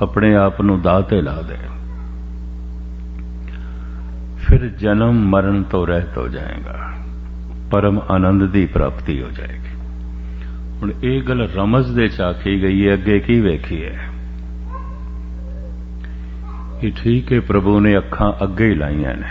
ਆਪਣੇ ਆਪ ਨੂੰ ਦਾਅ ਤੇ ਲਾ ਦੇ। ਫਿਰ ਜਨਮ ਮਰਨ ਤੋਂ ਰਹਿਤ ਹੋ ਜਾਏਗਾ। ਪਰਮ ਆਨੰਦ ਦੀ ਪ੍ਰਾਪਤੀ ਹੋ ਜਾਏਗੀ। ਹੁਣ ਇਹ ਗੱਲ ਰਮਜ਼ ਦੇ ਚ ਆਖੀ ਗਈ ਹੈ, ਅੱਗੇ ਕੀ ਵੇਖੀ ਹੈ? ਇਹ ਠੀਕ ਹੈ, ਪ੍ਰਭੂ ਨੇ ਅੱਖਾਂ ਅੱਗੇ ਹੀ ਲਾਈਆਂ ਨੇ,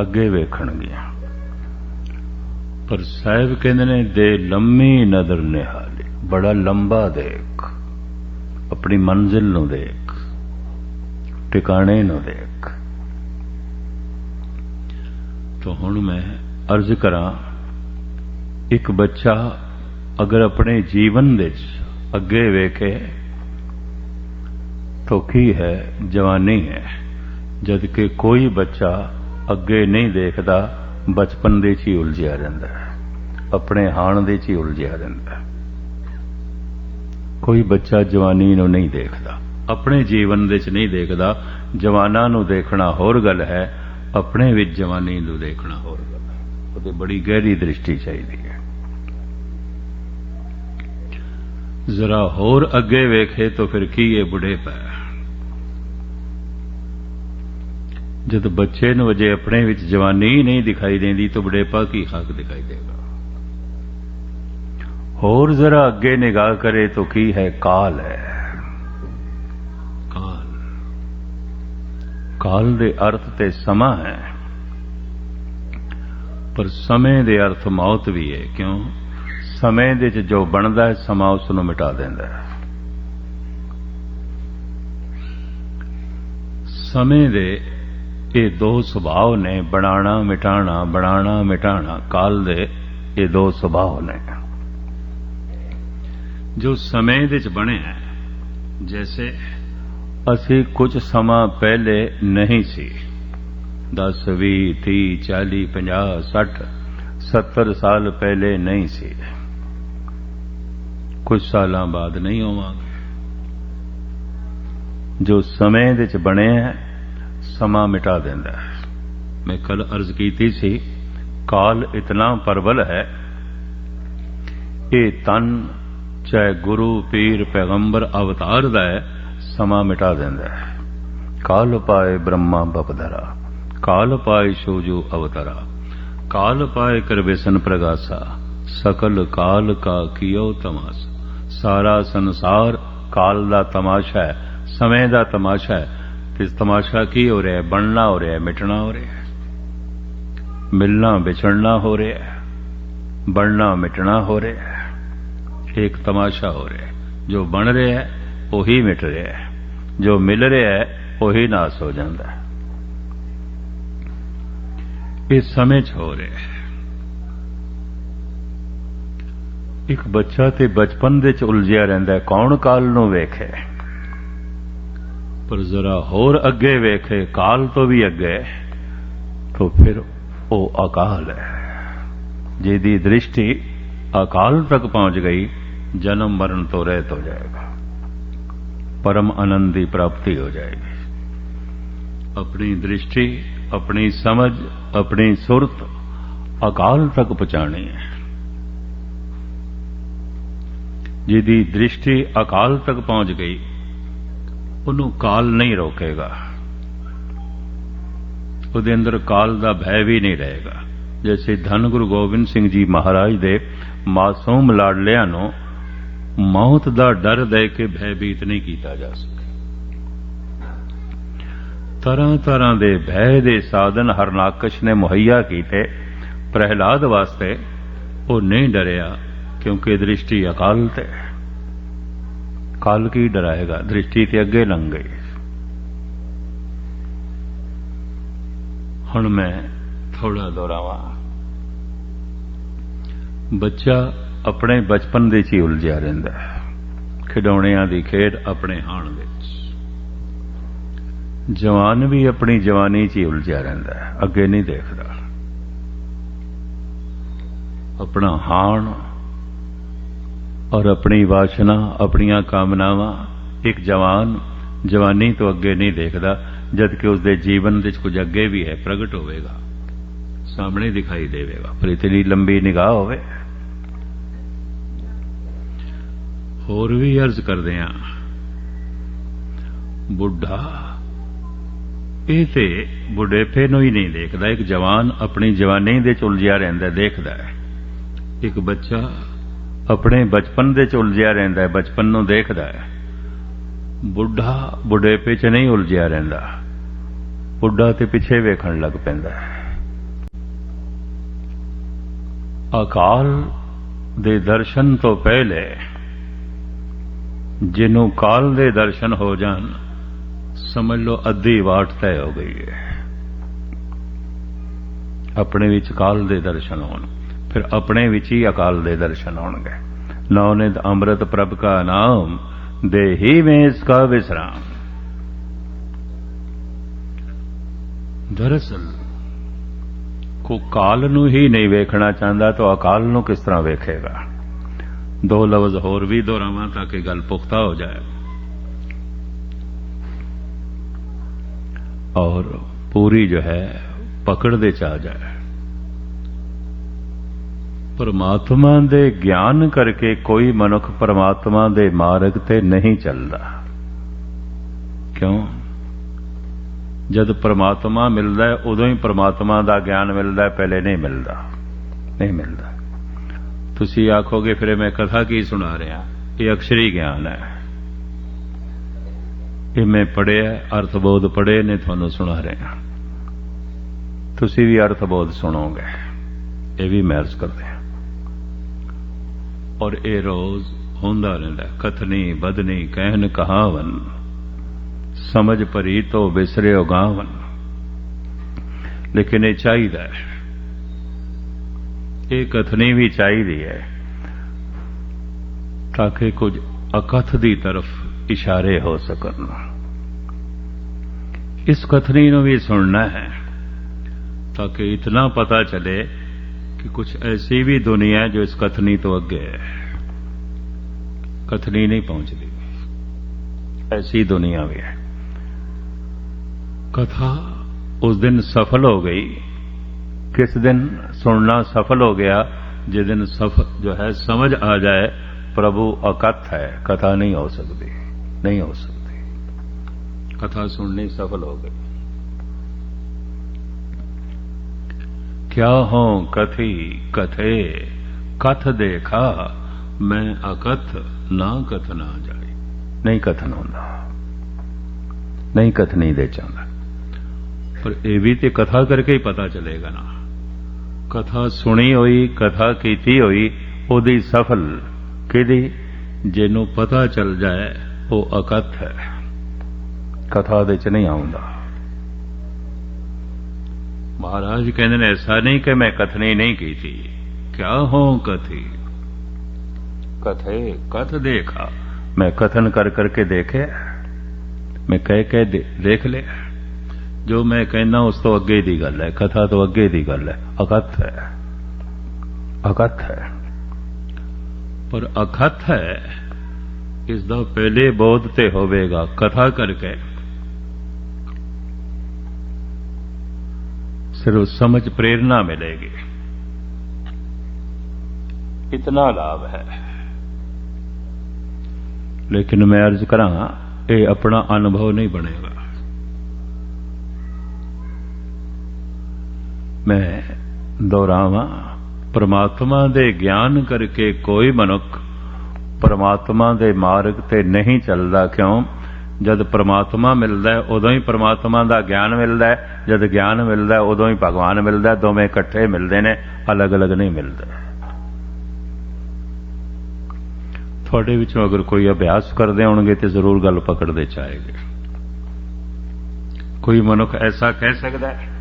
ਅੱਗੇ ਵੇਖਣਗੀਆਂ। ਪਰ ਸਾਹਿਬ ਕਹਿੰਦੇ ਨੇ, ਦੇ ਲੰਮੀ ਨਜ਼ਰ ਨਿਹਾਲੀ, ਬੜਾ ਲੰਬਾ ਦੇਖ, ਆਪਣੀ ਮੰਜ਼ਿਲ ਨੂੰ ਦੇਖ। ਟਿਕਾਣੇ ਨੂੰ ਦੇਖ ਤਾਂ ਹੁਣ ਮੈਂ ਅਰਜ਼ ਕਰਾਂ ਇੱਕ ਬੱਚਾ ਅਗਰ ਆਪਣੇ ਜੀਵਨ ਵਿੱਚ ਅੱਗੇ ਵੇਖੇ ਤਾਂ ਹੈ ਜਵਾਨੀ ਹੈ ਜਦ ਕਿ ਕੋਈ ਬੱਚਾ ਅੱਗੇ ਨਹੀਂ ਦੇਖਦਾ ਬਚਪਨ ਦੇ 'ਚ ਹੀ ਉਲਝਿਆ ਰਹਿੰਦਾ ਹੈ ਆਪਣੇ ਹਾਣ ਦੇ 'ਚ ਹੀ ਉਲਝਿਆ ਰਹਿੰਦਾ ਹੈ ਕੋਈ ਬੱਚਾ ਜਵਾਨੀ ਨੂੰ ਨਹੀਂ ਦੇਖਦਾ ਆਪਣੇ ਜੀਵਨ ਵਿੱਚ ਨਹੀਂ ਦੇਖਦਾ, ਜਵਾਨਾਂ ਨੂੰ ਦੇਖਣਾ ਹੋਰ ਗੱਲ ਹੈ, ਆਪਣੇ ਵਿੱਚ ਜਵਾਨੀ ਨੂੰ ਦੇਖਣਾ ਹੋਰ ਗੱਲ ਹੈ। ਉਹਦੇ ਬੜੀ ਗਹਿਰੀ ਦ੍ਰਿਸ਼ਟੀ ਚਾਹੀਦੀ ਹੈ। ਜ਼ਰਾ ਹੋਰ ਅੱਗੇ ਵੇਖੇ ਤਾਂ ਫਿਰ ਕੀ ਇਹ ਬੁਢੇਪਾ ਜਦ ਬੱਚੇ ਨੂੰ ਅਜੇ ਆਪਣੇ ਵਿੱਚ ਜਵਾਨੀ ਨਹੀਂ ਦਿਖਾਈ ਦਿੰਦੀ, ਤਾਂ ਬੁਢੇਪਾ ਕੀ ਹੱਕ ਦਿਖਾਈ ਦੇਗਾ? ਹੋਰ ਜ਼ਰਾ ਅੱਗੇ ਨਿਗਾਹ ਕਰੇ ਤਾਂ ਕੀ ਹੈ ਕਾਲ ਹੈ? ਕਾਲ ਦੇ ਅਰਥ ਤੇ ਸਮਾਂ ਹੈ। ਪਰ ਸਮੇਂ ਦੇ ਅਰਥ ਮੌਤ ਵੀ ਹੈ ਕਿਉਂ? ਸਮੇਂ ਦੇ ਵਿੱਚ ਜੋ ਬਣਦਾ ਹੈ, ਸਮਾਂ ਉਸ ਨੂੰ ਮਿਟਾ ਦਿੰਦਾ ਹੈ। ਸਮੇਂ ਦੇ ਇਹ ਦੋ ਸੁਭਾਅ ਨੇ ਬਣਾਣਾ ਮਿਟਾਣਾ ਬਣਾਣਾ ਮਿਟਾਣਾ ਕਾਲ ਦੇ ਇਹ ਦੋ ਸੁਭਾਅ ਨੇ। ਜੋ ਸਮੇਂ ਦੇ ਵਿੱਚ ਬਣਿਆ ਜੈਸੇ ਅਸੀਂ ਕੁਝ ਸਮਾਂ ਪਹਿਲੇ ਨਹੀਂ ਸੀ। 10 20 30 40 50 60 70 ਸਾਲ ਪਹਿਲੇ ਨਹੀਂ ਸੀ। ਕੁਝ ਸਾਲਾਂ ਬਾਅਦ ਨਹੀਂ ਹੋਵਾਂਗੇ। ਜੋ ਸਮੇਂ ਦੇ ਵਿੱਚ ਬਣਿਆ ਸਮਾਂ ਮਿਟਾ ਦਿੰਦਾ ਹੈ। ਮੈਂ ਕੱਲ ਅਰਜ਼ ਕੀਤੀ ਸੀ, ਕਾਲ ਇਤਨਾ ਪਰਬਲ ਹੈ, ਇਹ ਤਨ ਚਾਹੇ ਗੁਰੂ, ਪੀਰ, ਪੈਗੰਬਰ, ਅਵਤਾਰ ਦਾ ਹੈ ਸਮਾਂ ਮਿਟਾ ਦਿੰਦਾ ਹੈ। ਕਾਲ ਪਾਏ ਬ੍ਰਹਮਾ ਬਪਦਰਾ, ਕਾਲ ਪਾਏ ਸੋਜੋ ਅਵਤਰਾ, ਕਾਲ ਪਾਏ ਕਰਵਿਸਨ ਪ੍ਰਗਾਸਾ, ਸਕਲ ਕਾਲ ਕਾ ਕੀਓ ਤਮਾਸਾ। ਸਾਰਾ ਸੰਸਾਰ ਕਾਲ ਦਾ ਤਮਾਸ਼ਾ ਹੈ, ਸਮੇਂ ਦਾ ਤਮਾਸ਼ਾ ਹੈ ਤੇ ਤਮਾਸ਼ਾ ਕੀ ਹੋ ਰਿਹਾ ਹੈ? ਬਣਨਾ ਹੋ ਰਿਹਾ ਹੈ, ਮਿਟਣਾ ਹੋ ਰਿਹਾ ਹੈ। ਮਿਲਣਾ, ਵਿਛੜਨਾ ਹੋ ਰਿਹਾ ਹੈ, ਬਣਨਾ, ਮਿਟਣਾ ਹੋ ਰਿਹਾ ਹੈ। ਇੱਕ ਤਮਾਸ਼ਾ ਹੋ ਰਿਹਾ ਹੈ। ਜੋ ਬਣ ਰਿਹਾ ਹੈ, ਉਹੀ ਮਿਟ ਰਿਹਾ ਹੈ। ਜੋ ਮਿਲ ਰਿਹਾ ਹੈ, ਉਹੀ ਨਾਸ ਹੋ ਜਾਂਦਾ ਹੈ। ਇਹ ਸਮੇਂ 'ਚ ਹੋ ਰਿਹਾ ਹੈ। ਇੱਕ ਬੱਚਾ ਤੇ ਬਚਪਨ ਦੇ 'ਚ ਉਲਝਿਆ ਰਹਿੰਦਾ ਕੌਣ ਕਾਲ ਨੂੰ ਵੇਖੇ? ਪਰ ਜ਼ਰਾ ਹੋਰ ਅੱਗੇ ਵੇਖੇ, ਕਾਲ ਤੋਂ ਵੀ ਅੱਗੇ, ਤਾਂ ਫਿਰ ਉਹ ਅਕਾਲ ਹੈ। ਜਿਹਦੀ ਦ੍ਰਿਸ਼ਟੀ ਅਕਾਲ ਤੱਕ ਪਹੁੰਚ ਗਈ, ਜਨਮ ਮਰਨ ਤੋਂ ਰਹਿਤ ਹੋ ਜਾਏਗਾ। ਪਰਮ ਆਨੰਦ ਦੀ ਪ੍ਰਾਪਤੀ ਹੋ ਜਾਏਗੀ। ਆਪਣੀ ਦ੍ਰਿਸ਼ਟੀ, ਆਪਣੀ ਸਮਝ, ਆਪਣੀ ਸੁਰਤ ਅਕਾਲ ਤੱਕ ਪਹੁੰਚਾਣੀ ਹੈ। ਜਿਹਦੀ ਦ੍ਰਿਸ਼ਟੀ ਅਕਾਲ ਤੱਕ ਪਹੁੰਚ ਗਈ, ਉਹਨੂੰ ਕਾਲ ਨਹੀਂ ਰੋਕੇਗਾ। ਉਹਦੇ ਅੰਦਰ ਕਾਲ ਦਾ ਭੈ ਵੀ ਨਹੀਂ ਰਹੇਗਾ। ਜੈਸੇ ਧੰਨ ਗੁਰੂ ਗੋਬਿੰਦ ਸਿੰਘ ਜੀ ਮਹਾਰਾਜ ਦੇ ਮਾਸੂਮ ਲਾਡਲਿਆਂ ਨੂੰ ਮੌਤ ਦਾ ਡਰ ਦੇ ਕੇ ਭੈਭੀਤ ਨਹੀਂ ਕੀਤਾ ਜਾ ਸਕੇ ਤਰ੍ਹਾਂ ਤਰ੍ਹਾਂ ਦੇ ਭੈ ਦੇ ਸਾਧਨ ਹਰਨਾਕਸ਼ ਨੇ ਮੁਹੱਈਆ ਕੀਤੇ। ਪ੍ਰਹਿਲਾਦ ਵਾਸਤੇ ਉਹ ਨਹੀਂ ਡਰਿਆ, ਕਿਉਂਕਿ ਦ੍ਰਿਸ਼ਟੀ ਅਕਾਲ ਤੇ ਕਾਲ ਕੀ ਡਰਾਏਗਾ? ਦ੍ਰਿਸ਼ਟੀ ਤੇ ਅੱਗੇ ਲੰਘ ਗਈ। ਹੁਣ ਮੈਂ ਥੋੜਾ ਦੁਹਰਾਵਾਂ। ਬੱਚਾ ਆਪਣੇ ਬਚਪਨ ਦੇ 'ਚ ਹੀ ਉਲਝਿਆ ਰਹਿੰਦਾ ਹੈ। ਖਿਡੌਣਿਆਂ ਦੀ ਖੇਡ ਆਪਣੇ ਹਾਣ ਵਿੱਚ। ਜਵਾਨ ਵੀ ਆਪਣੀ ਜਵਾਨੀ 'ਚ ਹੀ ਉਲਝਿਆ ਰਹਿੰਦਾ ਹੈ। ਅੱਗੇ ਨਹੀਂ ਦੇਖਦਾ। ਆਪਣਾ ਹਾਣ ਔਰ ਆਪਣੀ ਵਾਸ਼ਨਾ, ਆਪਣੀਆਂ ਕਾਮਨਾਵਾਂ ਇੱਕ ਜਵਾਨ ਜਵਾਨੀ ਤੋਂ ਅੱਗੇ ਨਹੀਂ ਦੇਖਦਾ ਜਦ ਕਿ ਉਸ ਦੇ ਜੀਵਨ ਵਿੱਚ ਕੁਝ ਅੱਗੇ ਵੀ ਹੈ, ਪ੍ਰਗਟ ਹੋਵੇਗਾ। ਸਾਹਮਣੇ ਦਿਖਾਈ ਦੇਵੇਗਾ। ਪਰ ਇਤਨੀ ਲੰਬੀ ਨਿਗਾਹ ਹੋਵੇ ਹੋਰ ਵੀ ਅਰਜ਼ ਕਰਦੇ ਆ ਬੁੱਢਾ, ਇਹ ਤੇ ਬੁਢੇਪੇ ਨੂੰ ਹੀ ਨਹੀਂ ਦੇਖਦਾ। ਇੱਕ ਜਵਾਨ ਆਪਣੀ ਜਵਾਨੀ ਦੇ ਚ ਉਲਝਿਆ ਰਹਿੰਦਾ ਦੇਖਦਾ ਹੈ। ਇੱਕ ਬੱਚਾ ਆਪਣੇ ਬਚਪਨ ਦੇ ਚ ਉਲਝਿਆ ਰਹਿੰਦਾ ਹੈ, ਬਚਪਨ ਨੂੰ ਦੇਖਦਾ ਹੈ। ਬੁੱਢਾ ਬੁਢੇਪੇ ਚ ਨਹੀਂ ਉਲਝਿਆ ਰਹਿੰਦਾ। ਬੁੱਢਾ ਤੇ ਪਿੱਛੇ ਵੇਖਣ ਲੱਗ ਪੈਂਦਾ ਹੈ। ਅਕਾਲ ਦੇ ਦਰਸ਼ਨ ਤੋਂ ਪਹਿਲੇ ਜਿਹਨੂੰ ਕਾਲ ਦੇ ਦਰਸ਼ਨ ਹੋ ਜਾਣ, ਸਮਝ ਲਓ ਅੱਧੀ ਵਾਟ ਤੈ ਹੋ ਗਈ ਹੈ। ਆਪਣੇ ਵਿੱਚ ਕਾਲ ਦੇ ਦਰਸ਼ਨ ਹੋਣ, ਫਿਰ ਆਪਣੇ ਵਿੱਚ ਹੀ ਅਕਾਲ ਦੇ ਦਰਸ਼ਨ ਹੋਣਗੇ। ਲਓ ਨੇ ਅੰਮ੍ਰਿਤ ਪ੍ਰਭ ਕਾ ਨਾਮ ਦੇਹੀ ਮੇਂ ਇਸ ਕਾ ਵਿਸਰਾਮ। ਦਰਅਸਲ ਕੋ ਕਾਲ ਨੂੰ ਹੀ ਨਹੀਂ ਵੇਖਣਾ ਚਾਹੁੰਦਾ ਤਾਂ ਅਕਾਲ ਨੂੰ ਕਿਸ ਤਰ੍ਹਾਂ ਵੇਖੇਗਾ? ਦੋ ਲਫ਼ਜ਼ ਹੋਰ ਵੀ ਦੁਹਰਾਵਾਂ ਤਾਂ ਕਿ ਗੱਲ ਪੁਖਤਾ ਹੋ ਜਾਏ। ਔਰ ਪੂਰੀ ਜੋ ਹੈ, ਪਕੜ ਦੇ ਚ ਆ ਜਾਏ। ਪਰਮਾਤਮਾ ਦੇ ਗਿਆਨ ਕਰਕੇ ਕੋਈ ਮਨੁੱਖ ਪਰਮਾਤਮਾ ਦੇ ਮਾਰਗ ਤੇ ਨਹੀਂ ਚੱਲਦਾ। ਕਿਉਂ? ਜਦ ਪਰਮਾਤਮਾ ਮਿਲਦਾ ਹੈ ਉਦੋਂ ਹੀ ਪਰਮਾਤਮਾ ਦਾ ਗਿਆਨ ਮਿਲਦਾ ਹੈ ਪਹਿਲੇ ਨਹੀਂ ਮਿਲਦਾ। ਨਹੀਂ ਮਿਲਦਾ। ਤੁਸੀਂ ਆਖੋਗੇ, ਫਿਰ ਮੈਂ ਕਥਾ ਕੀ ਸੁਣਾ ਰਿਹਾ? ਇਹ ਅਕਸ਼ਰੀ ਗਿਆਨ ਹੈ। ਇਹ ਮੈਂ ਪੜਿਆ ਅਰਥਬੋਧ ਪੜੇ ਨੇ, ਤੁਹਾਨੂੰ ਸੁਣਾ ਰਿਹਾ। ਤੁਸੀਂ ਵੀ ਅਰਥ ਬੋਧ ਸੁਣੋਗੇ। ਇਹ ਵੀ ਮਹਿਰਸ ਕਰਦੇ ਹਾਂ। ਔਰ ਇਹ ਰੋਜ਼ ਹੁੰਦਾ ਰਹਿੰਦਾ ਕਥਨੀ, ਬਦਨੀ ਕਹਿਨ ਕਹਾਵਨ, ਸਮਝ ਪਰੀ ਤੋ ਵਿਸਰਿਓ ਗਾਵਨ। ਲੇਕਿਨ ਇਹ ਚਾਹੀਦਾ ਹੈ ਇਹ ਕਥਨੀ ਵੀ ਚਾਹੀਦੀ ਹੈ ਤਾਂ ਕਿ ਕੁਝ ਅਕਥ ਦੀ ਤਰਫ ਇਸ਼ਾਰੇ ਹੋ ਸਕਣ। ਇਸ ਕਥਨੀ ਨੂੰ ਵੀ ਸੁਣਨਾ ਹੈ ਤਾਂ ਕਿ ਇਤਨਾ ਪਤਾ ਚਲੇ ਕਿ ਕੁਝ ਐਸੀ ਵੀ ਦੁਨੀਆ ਹੈ ਜੋ ਇਸ ਕਥਨੀ ਤੋਂ ਅੱਗੇ ਹੈ। ਕਥਨੀ ਨਹੀਂ ਪਹੁੰਚਦੀ। ਐਸੀ ਦੁਨੀਆ ਵੀ ਹੈ। ਕਥਾ ਉਸ ਦਿਨ ਸਫਲ ਹੋ ਗਈ। ਕਿਸ ਦਿਨ ਸੁਣਨਾ ਸਫਲ ਹੋ ਗਿਆ ਜਿਸ ਦਿਨ ਸਫ ਜੋ ਹੈ ਸਮਝ ਆ ਜਾਏ ਪ੍ਰਭੂ ਅਕਥ ਹੈ ਕਥਾ ਨਹੀਂ ਹੋ ਸਕਦੀ ਨਹੀਂ ਹੋ ਸਕਦੀ ਕਥਾ ਸੁਣਨੀ ਸਫਲ ਹੋ ਗਈ ਕਿਆ ਹੋ ਕਥੀ ਕਥੇ ਕਥ ਦੇਖਾ ਮੈਂ ਅਕਥ ਨਾ ਕਥ ਨਾ ਜਾਏ ਨਹੀਂ ਕਥਨ ਹੁੰਦਾ ਨਹੀਂ ਕਥਨੀ ਦੇ ਚਾਹੁੰਦਾ ਪਰ ਇਹ ਵੀ ਤੇ ਕਥਾ ਕਰਕੇ ਹੀ ਪਤਾ ਚੱਲੇਗਾ ਨਾ ਕਥਾ ਸੁਣੀ ਹੋਈ, ਕਥਾ ਕੀਤੀ ਹੋਈ, ਉਹਦੀ ਸਫਲ ਕਿਹਦੀ? ਜਿਹਨੂੰ ਪਤਾ ਚੱਲ ਜਾਏ, ਉਹ ਅਕਥ ਹੈ। ਕਥਾ ਦੇ ਚ ਨਹੀਂ ਆਉਂਦਾ। ਮਹਾਰਾਜ ਕਹਿੰਦੇ ਨੇ, ਐਸਾ ਨਹੀਂ ਕਿ ਮੈਂ ਕਥਨੀ ਨਹੀਂ ਕੀਤੀ। ਕਿਆ ਹੋ ਕਥੀ? ਕਥੇ, ਕਥ ਦੇਖਾ। ਮੈਂ ਕਥਨ ਕਰ ਕਰਕੇ ਦੇਖਿਆ। ਮੈਂ ਕਹਿ ਕਹਿ ਦੇਖ ਲਿਆ। ਜੋ ਮੈਂ ਕਹਿੰਦਾ, ਉਸ ਤੋਂ ਅੱਗੇ ਦੀ ਗੱਲ ਹੈ। ਕਥਾ ਤੋਂ ਅੱਗੇ ਦੀ ਗੱਲ ਹੈ। ਅਕਥ ਹੈ ਅਕਥ ਹੈ ਪਰ ਅਕਥ ਹੈ ਇਸ ਦਾ ਪਹਿਲੇ ਬੋਧ ਤੇ ਹੋਵੇਗਾ ਕਥਾ ਕਰਕੇ ਸਿਰਫ ਸਮਝ ਪ੍ਰੇਰਣਾ ਮਿਲੇਗੀ ਇਤਨਾ ਲਾਭ ਹੈ ਲੇਕਿਨ ਮੈਂ ਅਰਜ਼ ਕਰਾਂ ਇਹ ਆਪਣਾ ਅਨੁਭਵ ਨਹੀਂ ਬਣੇਗਾ ਮੈਂ ਦੁਹਰਾਵਾਂ ਪ੍ਰਮਾਤਮਾ ਦੇ ਗਿਆਨ ਕਰਕੇ ਕੋਈ ਮਨੁੱਖ ਪ੍ਰਮਾਤਮਾ ਦੇ ਮਾਰਗ ਤੇ ਨਹੀਂ ਚੱਲਦਾ। ਕਿਉਂ? ਜਦ ਪ੍ਰਮਾਤਮਾ ਮਿਲਦਾ ਹੈ, ਉਦੋਂ ਹੀ ਪ੍ਰਮਾਤਮਾ ਦਾ ਗਿਆਨ ਮਿਲਦਾ ਹੈ। ਜਦ ਗਿਆਨ ਮਿਲਦਾ ਹੈ, ਉਦੋਂ ਹੀ ਭਗਵਾਨ ਮਿਲਦਾ ਹੈ। ਦੋਵੇਂ ਇਕੱਠੇ ਮਿਲਦੇ ਨੇ, ਅਲੱਗ-ਅਲੱਗ ਨਹੀਂ ਮਿਲਦੇ। ਤੁਹਾਡੇ ਵਿੱਚੋਂ ਅਗਰ ਕੋਈ ਅਭਿਆਸ ਕਰਦੇ ਹੋਣਗੇ ਤੇ ਜ਼ਰੂਰ ਗੱਲ ਪਕੜਦੇ ਚਾਹੇਗੇ ਕੋਈ ਮਨੁੱਖ ਐਸਾ ਕਹਿ ਸਕਦਾ ਹੈ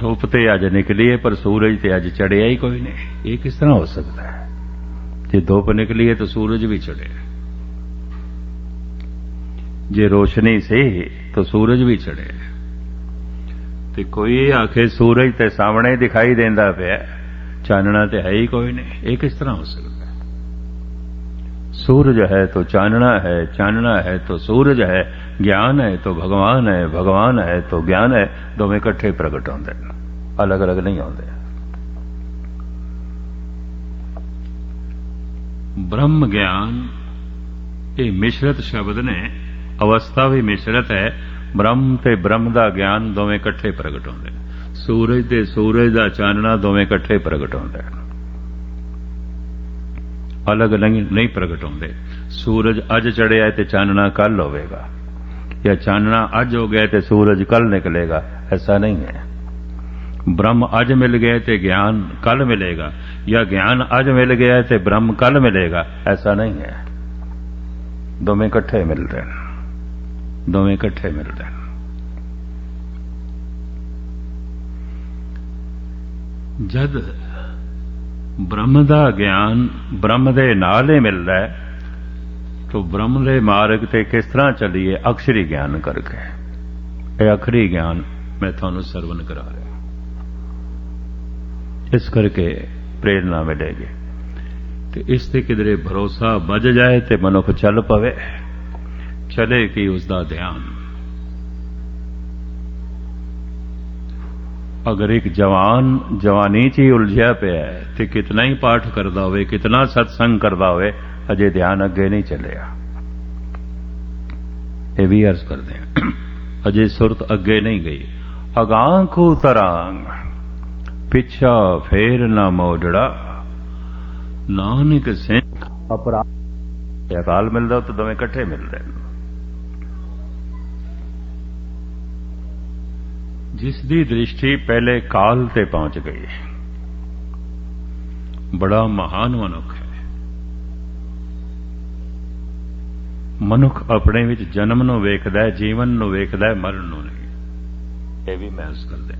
ਧੁੱਪ ਤੇ ਅੱਜ ਨਿਕਲੀ ਹੈ ਪਰ ਸੂਰਜ ਤੇ ਅੱਜ ਚੜਿਆ ਹੀ ਕੋਈ ਨਹੀਂ ਇਹ ਕਿਸ ਤਰ੍ਹਾਂ ਹੋ ਸਕਦਾ ਹੈ ਜੇ ਧੁੱਪ ਨਿਕਲੀ ਹੈ ਤਾਂ ਸੂਰਜ ਵੀ ਚੜਿਆ ਜੇ ਰੋਸ਼ਨੀ ਸੀ ਤਾਂ ਸੂਰਜ ਵੀ ਚੜਿਆ ਤੇ ਕੋਈ ਆਖੇ ਸੂਰਜ ਤੇ ਸਾਹਮਣੇ ਦਿਖਾਈ ਦਿੰਦਾ ਪਿਆ ਚਾਨਣਾ ਤੇ ਹੈ ਹੀ ਕੋਈ ਨਹੀਂ ਇਹ ਕਿਸ ਤਰ੍ਹਾਂ ਹੋ ਸਕਦਾ सूरज है तो चानना है चानना है तो सूरज है ਗਿਆਨ ਹੈ ਤਾਂ ਭਗਵਾਨ ਹੈ ਭਗਵਾਨ ਹੈ ਤਾਂ ਗਿਆਨ ਹੈ ਦੋਵੇਂ ਇਕੱਠੇ ਪ੍ਰਗਟ ਹੁੰਦੇ ਨੇ ਅਲੱਗ-ਅਲੱਗ ਨਹੀਂ ਹੁੰਦੇ ਬ੍ਰਹਮ ਗਿਆਨ ਇਹ ਮਿਸ਼ਰਤ ਸ਼ਬਦ ਨੇ ਅਵਸਥਾ ਵੀ ਮਿਸ਼ਰਤ ਹੈ ਬ੍ਰਹਮ ਤੇ ਬ੍ਰਹਮ ਦਾ ਗਿਆਨ ਦੋਵੇਂ ਇਕੱਠੇ ਪ੍ਰਗਟ ਹੁੰਦੇ ਨੇ ਸੂਰਜ ਤੇ ਸੂਰਜ ਦਾ ਚਾਨਣਾ ਦੋਵੇਂ ਇਕੱਠੇ ਪ੍ਰਗਟ ਹੁੰਦੇ ਨੇ ਅਲੱਗ ਨਹੀਂ ਪ੍ਰਗਟ ਹੁੰਦੇ ਸੂਰਜ ਅੱਜ ਚੜਿਆ ਤੇ ਚਾਨਣਾ ਕੱਲ ਹੋਵੇਗਾ ਜਾਂ ਚਾਨਣਾ ਅੱਜ ਹੋ ਗਿਆ ਤੇ ਸੂਰਜ ਕੱਲ ਨਿਕਲੇਗਾ ਐਸਾ ਨਹੀਂ ਹੈ ਬ੍ਰਹਮ ਅੱਜ ਮਿਲ ਗਿਆ ਤੇ ਗਿਆਨ ਕੱਲ ਮਿਲੇਗਾ ਜਾਂ ਗਿਆਨ ਅੱਜ ਮਿਲ ਗਿਆ ਤੇ ਬ੍ਰਹਮ ਕੱਲ ਮਿਲੇਗਾ ਐਸਾ ਨਹੀਂ ਹੈ ਦੋਵੇਂ ਇਕੱਠੇ ਮਿਲਦੇ ਨੇ ਦੋਵੇਂ ਇਕੱਠੇ ਮਿਲਦੇ ਨੇ ਜਦ ਬ੍ਰਹਮ ਦਾ ਗਿਆਨ ਬ੍ਰਹਮ ਦੇ ਨਾਲ ਹੀ ਮਿਲਦਾ ਹੈ ਤੋ ਬ੍ਰਹਮ ਦੇ ਮਾਰਗ ਤੇ ਕਿਸ ਤਰ੍ਹਾਂ ਚੱਲੀਏ? ਅਕਸ਼ਰੀ ਗਿਆਨ ਕਰਕੇ। ਇਹ ਅਖਰੀ ਗਿਆਨ ਮੈਂ ਤੁਹਾਨੂੰ ਸਰਵਨ ਕਰਾ ਰਿਹਾ। ਇਸ ਕਰਕੇ ਪ੍ਰੇਰਣਾ ਮਿਲੇਗੀ। ਤੇ ਇਸ ਤੇ ਕਿਧਰੇ ਭਰੋਸਾ ਵੱਜ ਜਾਏ ਤੇ ਮਨੁੱਖ ਚੱਲ ਪਵੇ। ਚਲੇ ਕਿ ਉਸ ਦਾ ਧਿਆਨ? ਅਗਰ ਇੱਕ ਜਵਾਨ, ਜਵਾਨੀ 'ਚ ਹੀ ਉਲਝਿਆ ਪਿਆ ਹੈ ਤੇ ਕਿਤਨਾ ਹੀ ਪਾਠ ਕਰਦਾ ਹੋਵੇ, ਕਿਤਨਾ ਸਤਸੰਗ ਕਰਦਾ ਹੋਵੇ ਅਜੇ ਧਿਆਨ ਅੱਗੇ ਨਹੀਂ ਚੱਲਿਆ। ਇਹ ਵੀ ਅਰਜ਼ ਕਰਦੇ ਹਾਂ। ਅਜੇ ਸੁਰਤ ਅੱਗੇ ਨਹੀਂ ਗਈ। ਅਗਾਂ ਕੋ ਤਰਾਂਗ। ਪਿੱਛਾ ਫੇਰ ਨਾ ਮੋੜੜਾ। ਨਾਨਕ ਸਿੰਘ ਅਪਰਾਧ ਅਕਾਲ ਮਿਲਦਾ ਤਾਂ ਦੋਵੇਂ ਇਕੱਠੇ ਮਿਲਦੇ ਜਿਸ ਦੀ ਦ੍ਰਿਸ਼ਟੀ ਪਹਿਲੇ ਕਾਲ ਤੇ ਪਹੁੰਚ ਗਈ। ਬੜਾ ਮਹਾਨ ਮਨੁੱਖ ਹੈ। ਮਨੁੱਖ ਆਪਣੇ ਵਿੱਚ ਜਨਮ ਨੂੰ ਵੇਖਦਾ ਹੈ, ਜੀਵਨ ਨੂੰ ਵੇਖਦਾ ਹੈ, ਮਰਨ ਨੂੰ ਨਹੀਂ। ਇਹ ਵੀ ਮਹਿਸੂਸ ਕਰਦੇ